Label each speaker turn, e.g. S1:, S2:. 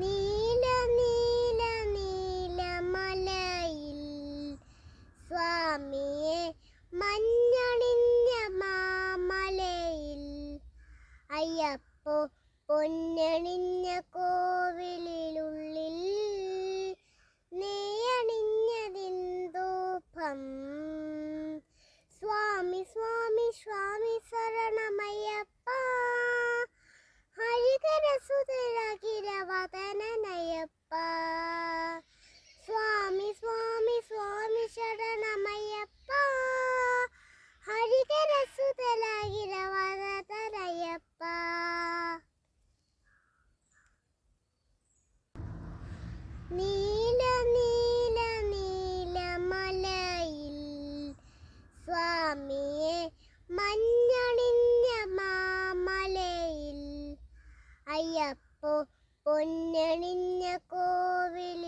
S1: നീല നീല നീല മലയിൽ സ്വാമിയെ മഞ്ഞണിഞ്ഞ മാമലയിൽ. അയ്യപ്പോ പൊന്നണിഞ്ഞ കോവിലിനുള്ളിൽ നീല നീല നീല മലയിൽ സ്വാമിയെ മഞ്ഞണിഞ്ഞ മാമലയിൽ. അയ്യപ്പോ പൊന്നണിഞ്ഞ കോവിലിനുള്ളിൽ